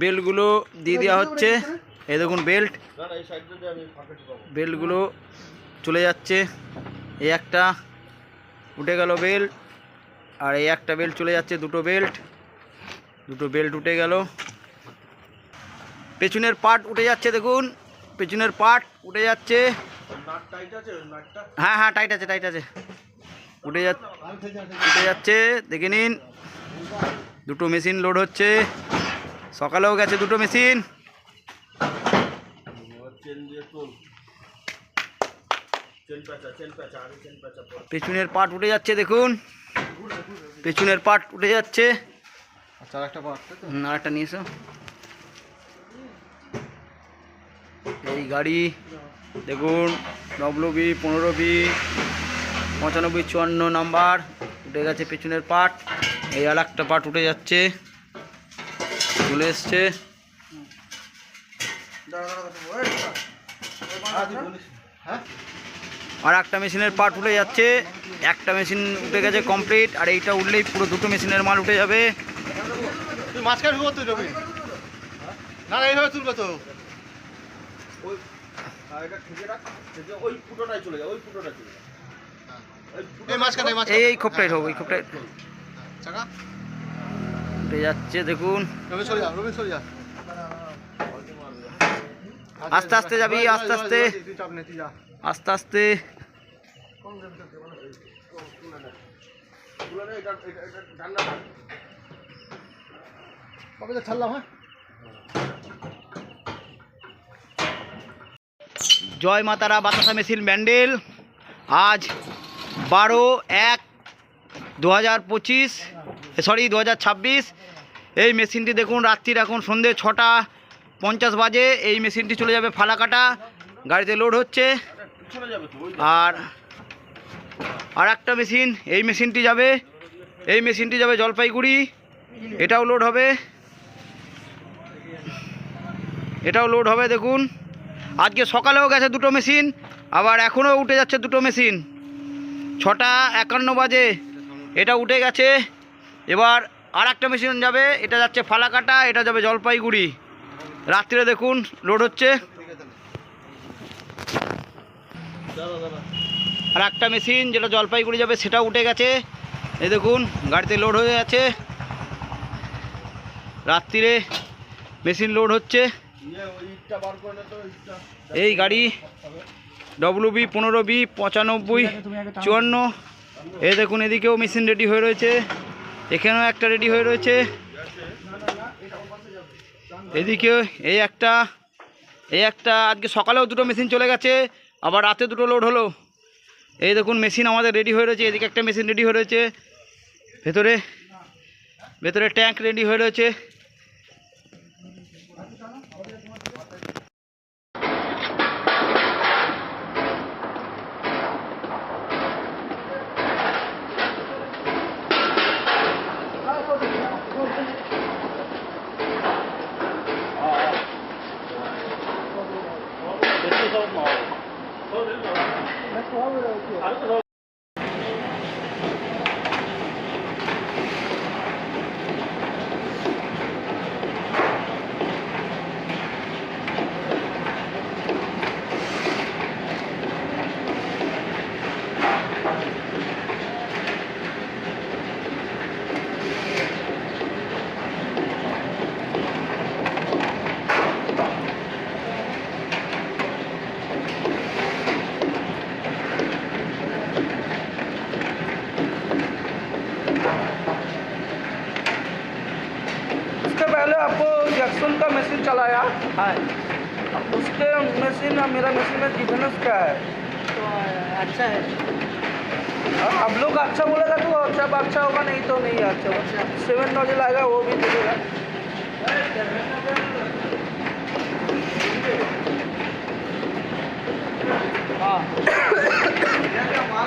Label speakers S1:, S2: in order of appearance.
S1: বেল্টগুলো দিয়ে দেওয়া হচ্ছে। এই দেখুন বেল্ট।
S2: না না এই সাইডটা দিয়ে আমি ফাঁকা পাবো
S1: বেল্টগুলো চলে যাচ্ছে। এই একটা উঠে গেল বেল্ট আর এই একটা বেল্ট চলে যাচ্ছে দুটো বেল্ট। দুটো বেল্ট উঠে গেল। পেছনের পার্ট উঠে যাচ্ছে দেখুন। পেছনের পার্ট উঠে যাচ্ছে।
S2: নাট টাইট আছে ওই নাটটা?
S1: হ্যাঁ হ্যাঁ টাইট আছে টাইট আছে। উঠে যাচ্ছে উঠে যাচ্ছে দেখে নিন। দুটো মেশিন লোড হচ্ছে। সকালেও গেছে দুটো মেশিন। পেছনের পার্ট উঠে যাচ্ছে দেখুন। পেছনের পার্ট উঠে যাচ্ছে।
S2: আচ্ছা
S1: নিয়ে এসো। এই গাড়ি দেখুন ডব্লু বি পনেরো বি পঁচানব্বই চুয়ান্ন নাম্বার। উঠে গেছে পেছনের পার্ট এই আর একটা পার্ট উঠে যাচ্ছে। চলে এসছে।
S2: হ্যাঁ
S1: আর একটা মেশিনের পার্ট উঠে যাচ্ছে। একটা মেশিন উঠে গেছে কমপ্লিট আর এইটা উঠলেই পুরো দুটো মেশিনের মাল উঠে যাবে।
S2: তুই মাঝখানে না এইভাবে তুলবে তো। ওই আর এটা ঠেকে রাখ ঠেকে ওই ফুটোটাই চলে যায় ওই ফুটোটাই চলে যায় এই
S1: খোপটাই হোক ওই খোপটাই।
S2: চাকা।
S1: উঠে যাচ্ছে দেখুন। আস্তে আস্তে যাবি, আস্তে আস্তে। আস্তে আস্তে।
S2: হ্যাঁ?
S1: জয় মাতারা বাতাসা মেশিন ব্যান্ডেল। আজ বারো এক দু হাজার পঁচিশ সরি দু হাজার ছাব্বিশ। এই মেশিনটি দেখুন, রাত্রির এখন সন্ধে ছটা পঞ্চাশ বাজে। এই মেশিনটি চলে যাবে ফালাকাটা। গাড়িতে লোড হচ্ছে। আর আর একটা মেশিন, এই মেশিনটি যাবে। এই মেশিনটি যাবে জলপাইগুড়ি। এটাও লোড হবে। এটাও লোড হবে, দেখুন। আজকে সকালেও গেছে দুটো মেশিন, আবার এখনও উঠে যাচ্ছে দুটো মেশিন। ছটা একান্ন বাজে। এটা উঠে গেছে। এবার আর একটা মেশিন যাবে, এটা যাচ্ছে ফালাকাটা, এটা যাবে জলপাইগুড়ি। রাত্রিরে দেখুন লোড হচ্ছে। আর একটা মেশিন যেটা জলপাইগুড়ি যাবে, সেটা উঠে গেছে। এই দেখুন, গাড়িতে লোড হয়ে গেছে। রাত্রিরে মেশিন লোড হচ্ছে। এই গাড়ি ডব্লু বি পনেরো বি পঁচানব্বই, চুয়ান্ন। এই দেখুন, এদিকেও মেশিন রেডি হয়ে রয়েছে। এখানেও একটা রেডি হয়ে রয়েছে। এদিকে এই একটা এই একটা, আজকে সকালেও দুটো মেশিন চলে গেছে, আবার রাতে দুটো লোড হলো। এই দেখুন, মেশিন আমাদের রেডি হয়ে রয়েছে, এদিকে একটা মেশিন রেডি হয়ে রয়েছে। ভেতরে ভেতরে ট্যাঙ্ক রেডি হয়ে রয়েছে।
S3: That's why we're okay. चलाया?
S1: হ্যাঁ
S3: उसके मशीन और मेरा मशीन में डिफरेंस क्या है?
S1: तो अच्छा है।
S3: हाँ, आप लोग अच्छा बोलेगा तो अच्छा अच्छा होगा नहीं तो नहीं अच्छा होगा। सेवन नोजल आएगा वो भी देगा
S1: हाँ।